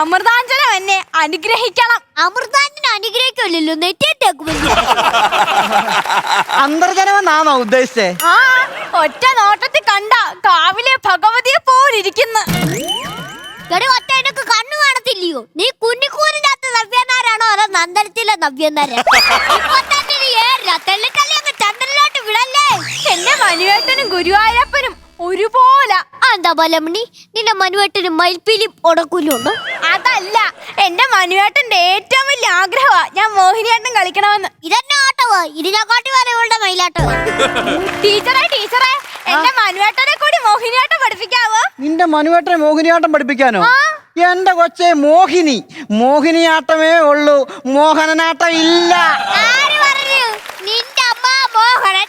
അമൃതാഞ്ജനം എന്നെ അനുഗ്രഹിക്കണം. അമൃതാന്റിനെ അനുഗ്രഹിക്കില്ലല്ലോ അന്തർജനമെന്നാണോ ഉദ്ദേശിച്ചേ? ആ ഒറ്റ നോട്ടത്തിൽ കണ്ട കാവിലെ ഭഗവതിയെ പോലിരിക്കുന്നു. എടി ഒറ്റ എനിക്ക് കണ്ണു കാണത്തില്ലയോ? നീ കുന്നിക്കൂരിന്റെ അകത്ത് നവ്യനാരാണോ അതോ നന്ദനത്തിലെ നവ്യനാര? ഇപ്പൊ തന്നെ നീ ഏറില്ല ചന്ദ്രനിലോട്ട് വിടല്ലേ? എന്റെ മനുവേട്ടനും ഗുരുവായൂരപ്പനും ഒരുപോലെ. എന്താ ബലമണി നിന്റെ മനുവേട്ടനും മയിൽപ്പീലും ഉടക്കൂലും ഉണ്ടോ അതല്ല എന്റെ മനുവേട്ടന്റെ ഏറ്റവും വലിയ ആഗ്രഹമാ ഞാൻ മോഹിനിയാട്ടം കളിക്കണമെന്ന്. ഇതെന്നെ ആട്ടവോ? ഇതിനെക്കാട്ടി വരെ ഇവളുടെ ടീച്ചറേ ടീച്ചറെ ടീച്ചറെ എന്റെ മനുവേട്ടനെ കൂടി മോഹിനിയാട്ടം പഠിപ്പിക്കാവോ? നിന്റെ മനുവേട്ടനെ മോഹിനിയാട്ടം പഠിപ്പിക്കാനോ? എന്റെ കൊച്ചെ മോഹിനി. മോഹിനിയാട്ടമേ ഉള്ളൂ. മോഹനനാട്ടം ഇല്ല ആര് പറഞ്ഞു നിന്റെ അമ്മ മോഹനൻ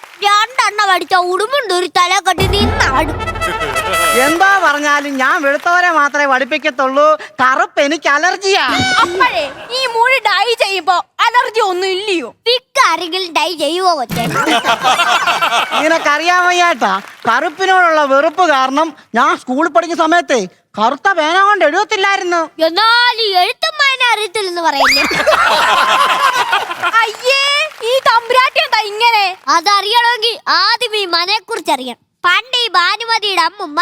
രണ്ടെണ്ണം അടിച്ച ഉടുമ്പുണ്ട് ഒരു തല കെട്ടി നിന്നാടും എന്താ പറഞ്ഞാലും ഞാൻ വെളുത്തവരെ മാത്രമേ പഠിപ്പിക്കത്തുള്ളൂ കറുപ്പ് എനിക്ക് അലർജിയാ. അപ്പോഴേ ഈ മുഴി ഡൈ ചെയ്യുമ്പോ അലർജി ഒന്നും ഇല്ലയോ? ആരെങ്കിലും ഡൈ ചെയ്യുവോ കൊച്ചേ? നിനക്കറിയാമയ്യാട്ടാ കറുപ്പിനോടുള്ള വെറുപ്പ് കാരണം ഞാൻ സ്കൂളിൽ പഠിക്കുന്ന സമയത്തെ കറുത്ത പേന കൊണ്ട് എഴുതത്തില്ലായിരുന്നു. എന്നാലും എഴുത്തമ്മ അറിയത്തില്ലെന്ന് പറയല്ലേ അയ്യേ ഈ തമ്പുരാട്ടി എന്താ ഇങ്ങനെ അതറിയണമെങ്കിൽ ആദ്യം ഈ അറിയണം പണ്ട് ഈ ഭാനുമതിയുടെ അമ്മുമ്മ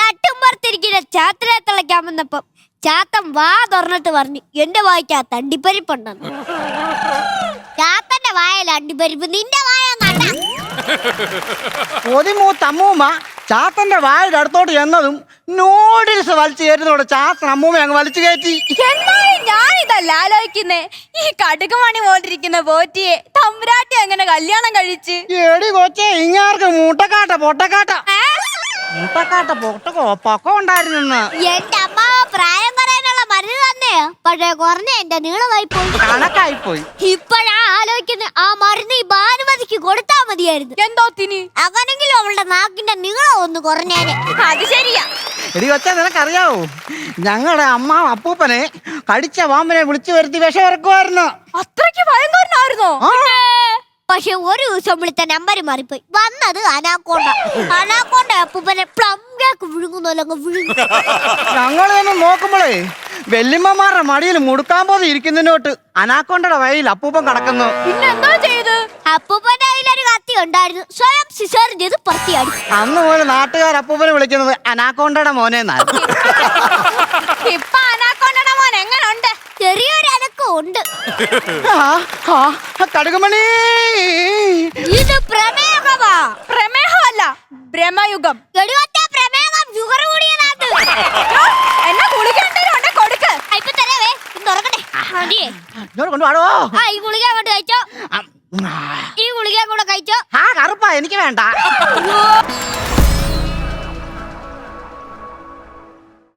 തട്ടുമ്പുറത്തിരിക്കുന്ന ചാത്തിനെ തിളയ്ക്കാൻ വന്നപ്പം ചാത്തൻ വാ തുറന്നിട്ട് പറഞ്ഞു എന്റെ വായിക്കാ തണ്ടിപ്പരിപ്പുണ്ടെന്ന് ചാത്തന്റെ വായല അണ്ടിപ്പരിപ്പ് നിന്റെ വായ അമ്മൂമ്മ ചാത്തന്റെ വായുടെ അടുത്തോട്ട് ചെന്നതും നൂഡിൽസ് വലിച്ചു കയറ്റുന്നതോടെ ചാത്തൻ അമ്മൂമ്മ അങ്ങ് വലിച്ചു കയറ്റി. എന്നാലും ഞാൻ ഇതല്ല ആലോചിക്കുന്നേ? ഈ കടുകുമണി പോലിരിക്കുന്ന പോറ്റിയെ തമ്പുരാട്ടി അങ്ങനെ കല്യാണം കഴിച്ച്? എടി കൊച്ചേ ഇങ്ങാർക്ക് മുട്ടക്കാട്ട പൊട്ടക്കാട്ട. മുട്ടക്കാട്ട പൊട്ടക്കോ പൊക്കം ഉണ്ടായിരുന്നെന്ന്. എന്റെ അമ്മ പ്രായം പറയാനുള്ള മരുന്ന് തന്നെ. പക്ഷേ കുറഞ്ഞ എന്റെ നീളമായി പോയി കണക്കായിപ്പോയി. ഇപ്പോഴാ ആലോചിക്കുന്ന ആ മരുന്ന് ഈ ഭാനുമതിക്ക് കൊടുത്താ മതിയായിരുന്നു. എന്തോ തിനി? അവനെങ്കിലും അവളുടെ നാക്കിന്റെ നീളം ഒന്ന് കുറഞ്ഞേനെ. അത് ശരിയാ. എടി കൊച്ചെ നിനക്കറിയാവോ? ഞങ്ങളുടെ അമ്മ അപ്പൂപ്പനെ കടിച്ച വാമ്പനെ വിളിച്ചു വരുത്തി വിഷം ഇറക്കുമായിരുന്നു. അത്രയ്ക്ക് ഭയങ്കരനായിരുന്നോ? പക്ഷെ ഒരു ദിവസം വിളിച്ച നമ്പർ മാറിപ്പോയി. വന്നത് അനാക്കോണ്ട. അനാക്കോണ്ട അപ്പൂപ്പനെ പ്ലം കേക്ക് വിഴുങ്ങുന്നല്ലോ അങ്ങ് വിഴുങ്ങും. ഞങ്ങൾ തന്നെ നോക്കുമ്പോഴേ വെല്ലിമ്മമാരുടെ മടിയിൽ മുടുക്കാൻ പോലെ ഇരിക്കുന്നതിനോട്ട് അനാക്കോണ്ടയുടെ വയലിൽ അപ്പൂപ്പൻ കടക്കുന്നു. പിന്നെ എന്തോ ചെയ്ത്? അപ്പൂപ്പന്റെ കത്തി ഉണ്ടായിരുന്നു സ്വയം സിസർ ചെയ്ത് അന്ന് മോനെ നാട്ടുകാർ അപ്പൂപ്പനെ വിളിക്കുന്നത് അനാക്കൊണ്ടയുടെ മോനെ ഇപ്പൊ അനാക്കൊണ്ടയുടെ മോൻ എങ്ങനെ ഉണ്ട് ചെറിയൊരു അനക്കം ഉണ്ട്. ആ, ആ, കടുകുമണി. ഇത് പ്രമേഹമാ. പ്രമേഹമല്ല ഭ്രമയുഗം. എടിവറ്റ പ്രമേഹം ഷുഗർ കൂടിയതാണ് യ്യോ, എന്നെ കുളിക്കണ്ടേ കൊടുക്ക്. ആ, ഇപ്പൊ തരാവേ. ഇത് തുറക്കട്ടെ. മതിയേ. ഇങ്ങോട്ട് കൊണ്ടുപാടോ ആ ഈ ഗുളിക അങ്ങോട്ട് കഴിച്ചോ. ഈ ഗുളിക കൂടെ കഴിച്ചോ? ആ കറുപ്പാ. എനിക്ക് വേണ്ട.